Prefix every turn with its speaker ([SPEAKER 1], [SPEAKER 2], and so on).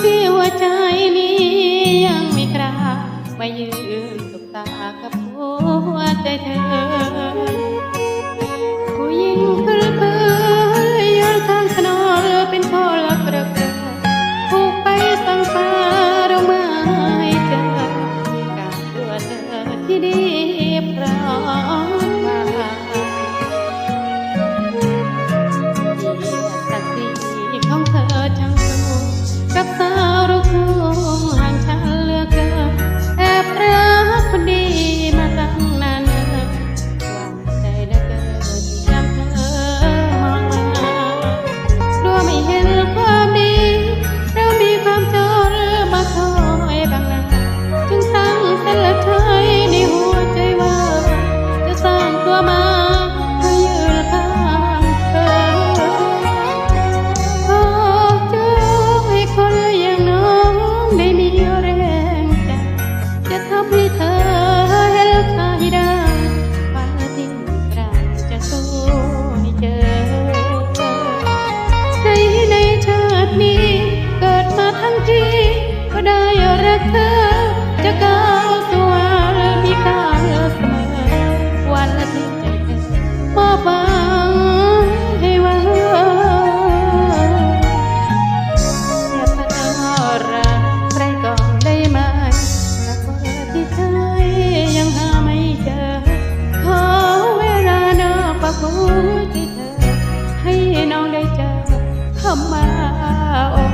[SPEAKER 1] ที่ว่าใจนี้ยังไม่กล้ามายืนสุบตากับหัวใจเธอ เธอจะก้าวตัวมีก้าวมอ วันละที่ใจเธอมางให้ว่าเสียพนรักใรก่อนได้ไหมรักที่เธอยังหาไม่เจอ ขอเวลาเนอปะพูที่เธอ ให้น้องได้เจอคำมาอก